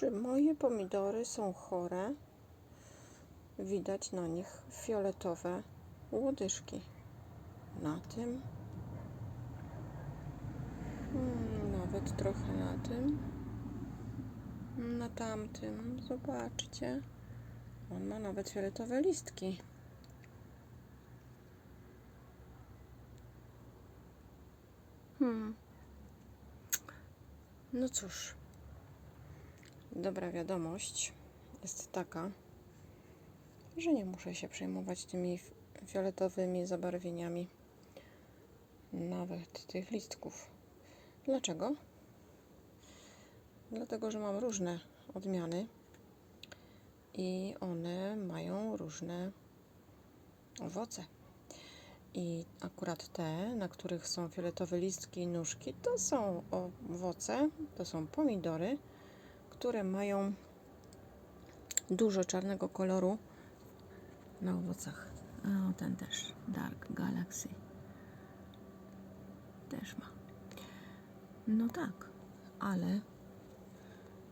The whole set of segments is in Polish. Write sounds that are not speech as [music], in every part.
Czy moje pomidory są chore? Widać na nich fioletowe łodyżki. Na tym, mm, nawet trochę na tym, na tamtym. Zobaczcie, on ma nawet fioletowe listki. Hmm. No cóż, dobra wiadomość jest taka, że nie muszę się przejmować tymi fi- fioletowymi zabarwieniami nawet tych listków. Dlaczego? Dlatego, że mam różne odmiany i one mają różne owoce. I akurat te, na których są fioletowe listki i nóżki, to są owoce, to są pomidory, które mają dużo czarnego koloru na owocach. O, ten też, Dark Galaxy. Też ma. No tak, ale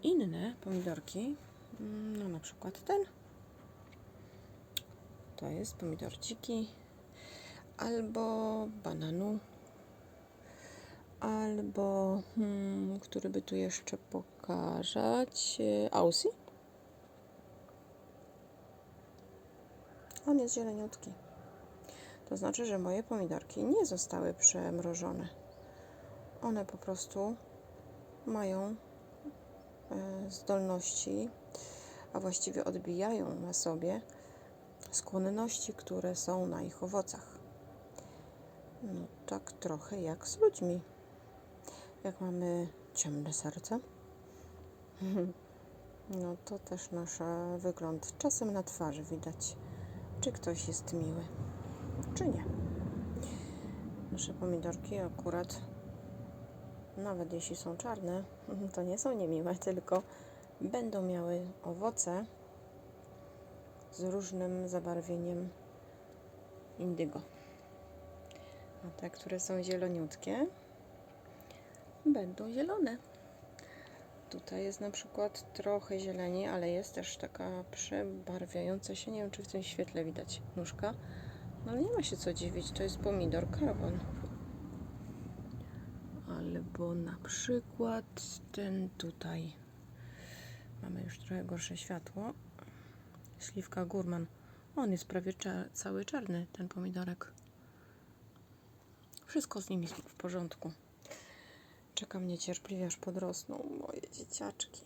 inne pomidorki, no na przykład ten, to jest pomidor dziki, albo bananu, albo, hmm, który by tu jeszcze pokazać, Aussie. On jest zieleniutki. To znaczy, że moje pomidorki nie zostały przemrożone. One po prostu mają e, zdolności, a właściwie odbijają na sobie skłonności, które są na ich owocach. No tak trochę jak z ludźmi. Jak mamy ciemne serce, [laughs] no to też nasz wygląd czasem na twarzy widać, czy ktoś jest miły, czy nie. Nasze pomidorki akurat, nawet jeśli są czarne, [laughs] to nie są niemiłe, tylko będą miały owoce z różnym zabarwieniem indygo. A te, które są zieloniutkie, będą zielone. Tutaj jest na przykład trochę zieleni, ale jest też taka przebarwiająca się. Nie wiem, czy w tym świetle widać nóżka. No nie ma się co dziwić, to jest pomidor karbon. Albo na przykład ten tutaj. Mamy już trochę gorsze światło. Śliwka górman. On jest prawie cza- cały czarny, ten pomidorek. Wszystko z nimi jest w porządku. Czekam niecierpliwie, aż podrosną moje dzieciaczki.